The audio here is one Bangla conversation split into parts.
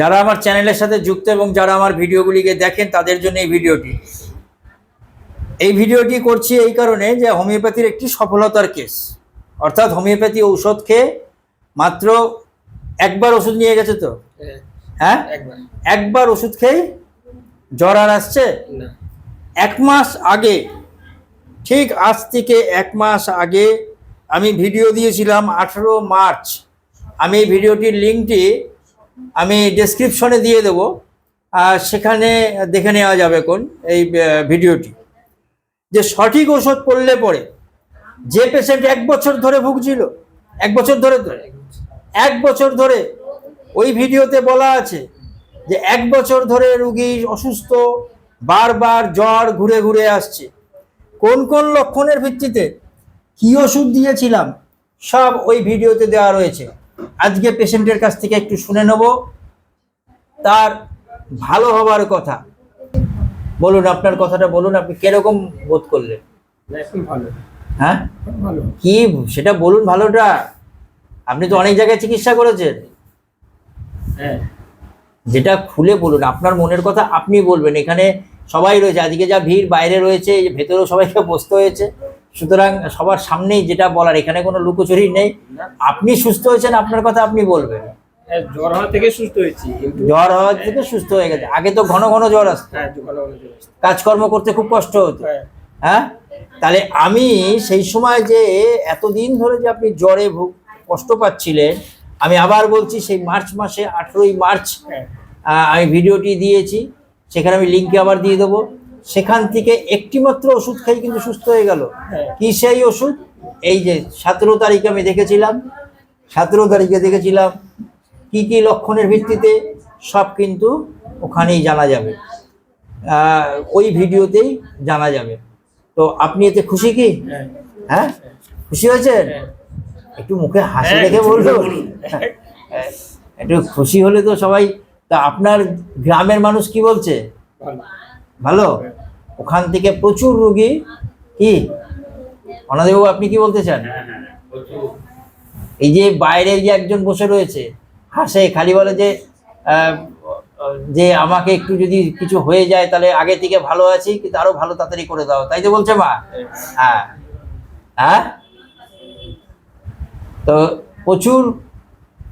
যারা আমার চ্যানেলের সাথে যুক্ত এবং যারা আমার ভিডিওগুলিকে দেখেন তাদের জন্য এই ভিডিওটি। এই ভিডিওটি করছি এই কারণে যে হোমিওপ্যাথির একটি সফলতার কেস। অর্থাৎ হোমিওপ্যাথি ঔষধ খেয়ে মাত্র একবার ওষুধ নিয়ে গেছে তো? হ্যাঁ, একবার। একবার ওষুধ খেয়ে জ্বর আর আসছে? এক মাস আগে ঠিক আজ থেকে এক মাস আগে আমি ভিডিও দিয়েছিলাম আঠেরো মার্চ। আমি এই ভিডিওটির লিঙ্কটি আমি ডেসক্রিপশনে দিয়ে দেব, আর সেখানে দেখে নেওয়া যাবে কোন এই ভিডিওটি যে সঠিক ওষুধ পড়লে পরে যে পেশেন্ট এক বছর ধরে ভুগছিল, এক বছর ধরে তো এক বছর ধরে ওই ভিডিওতে বলা আছে যে এক বছর ধরে রুগী অসুস্থ, বারবার জ্বর ঘুরে ঘুরে আসছে। কোন কোন লক্ষণের ভিত্তিতে কি ওষুধ দিয়েছিলাম, সব ওই ভিডিওতে দেওয়া রয়েছে। আজকে পেশেন্টের কাছ থেকে একটু শুনে নেব। তার ভালো হবার কথা। বলুন আপনার কথাটা বলুন আপনি কীরকম বোধ করলেন? হ্যাঁ? কি সেটা বলুন ভালোটা। আপনি তো অনেক জায়গায় চিকিৎসা করেছেন। হ্যাঁ। যেটা খুলে বলুন আপনার মনের কথা আপনি বলবেন। এখানে সবাই রয়েছে আজকে যা ভিড় বাইরে রয়েছে ভেতরেও সবাইকে বসতে হয়েছে। সুতরাং সবার সামনেই যেটা বলার এখানে কোনো লুকোচুরি নেই। আপনি সুস্থ হয়েছেন আপনার কথা আপনি বলবেন। হ্যাঁ, জ্বর হওয়া থেকে সুস্থ হয়েছি জ্বর হওয়ার থেকে সুস্থ হয়ে গেছে। আগে তো ঘন ঘন জ্বর আসতো। হ্যাঁ। কাজকর্ম করতে খুব কষ্ট হতো। হ্যাঁ। হ্যাঁ? তাহলে আমি সেই সময় যে এতদিন ধরে যে আপনি জ্বরে ভুগ কষ্ট পাচ্ছিলেন আমি আবার বলছি সেই মার্চ মাসে আঠেরোই মার্চ আমি ভিডিওটি দিয়েছি। সেখানে আমি লিঙ্কে আবার দিয়ে দেবো। সেখান থেকে একটি মাত্র ওষুধ খাই কিন্তু সুস্থ হয়ে গেল। হ্যাঁ। কি সেই ওষুধ? এই যে সতেরো তারিখে আমি দেখেছিলাম সতেরো তারিখে দেখেছিলাম কি কি লক্ষণের ভিত্তিতে সব কিন্তু ওখানেই জানা যাবে। ওই ভিডিওতেই জানা যাবে। তো আপনি এতে খুশি কি? হ্যাঁ। হ্যাঁ? খুশি হয়েছেন? হ্যাঁ। একটু মুখে হাসি রেখে। হ্যাঁ, একটু খুশি হলে তো সবাই তা আপনার গ্রামের মানুষ কি বলছে? ভালো। ওখান থেকে প্রচুর রুগী কি? অনাদেবাবু আপনি কি বলতে চান? এই যে বাইরে যে একজন বসে রয়েছে হাসে খালি বলে যে যে আমাকে একটু যদি কিছু হয়ে যায় তাহলে আগে থেকে ভালো আছি কিন্তু আরও ভালো তাড়াতাড়ি করে দাও। তাই তো বলছে মা? হ্যাঁ। হ্যাঁ? তো প্রচুর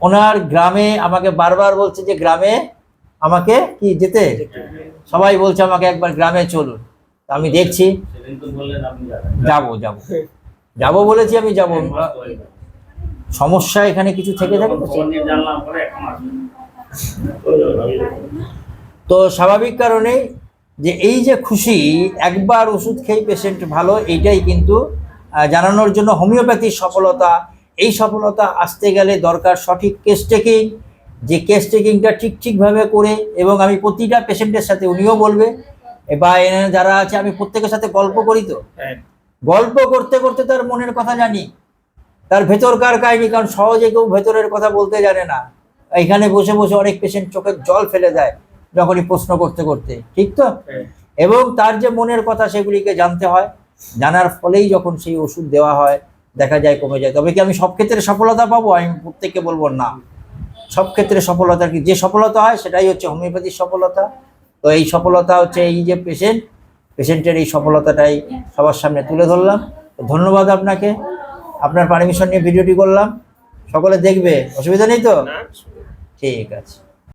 ওনার গ্রামে আমাকে বারবার বলছে যে গ্রামে আমাকে কি যেতে। সবাই বলছে আমাকে একবার গ্রামে চলুন। আমি দেখছি। যাব যাব। যাব বলেছি আমি, যাব। সমস্যা এখানে কিছু থেকে থাকে? তো? স্বাভাবিক কারণে যে এই যে খুশি, একবার ওষুধ খেয়ে পেশেন্ট ভালো, এইটাই কিন্তু জানানোর জন্য হোমিওপ্যাথির সফলতা। এই সফলতা আসতে গেলে দরকার সঠিক কেস টেকিং যে কেস টেকিংটা ঠিক ঠিকভাবে করে এবং আমি প্রতিটা পেশেন্টের সাথে উনিও বলবে বা যারা আছে আমি প্রত্যেকের সাথে গল্প করি তো। হ্যাঁ। গল্প করতে করতে তার মনের কথা জানি। তার ভেতরকার কাহিনী কারণ সহজে কেউ ভেতরের কথা বলতে জানে না। এখানে বসে বসে অনেক পেশেন্ট চোখের জল ফেলে দেয় যখনই প্রশ্ন করতে করতে ঠিক তো? হ্যাঁ। এবং তার যে মনের কথা সেগুলিকে জানতে হয়। জানার ফলেই যখন সেই ওষুধ দেওয়া হয় দেখা যায় কমে যায়। তবে কি আমি সব ক্ষেত্রে সফলতা পাবো? আমি প্রত্যেককে বলব না। সব ক্ষেত্রে সফলতা কি? যে সফলতা হয় সেটাই হচ্ছে হোমিওপ্যাথির সফলতা। তো এই সফলতা হচ্ছে এই যে পেশেন্ট পেশেন্টের এই সফলতাটাই সবার সামনে তুলে ধরলাম। ধন্যবাদ আপনাকে। আপনার পারমিশন নিয়ে ভিডিওটি করলাম। সকলে দেখবে। অসুবিধা নেই তো? ঠিক আছে।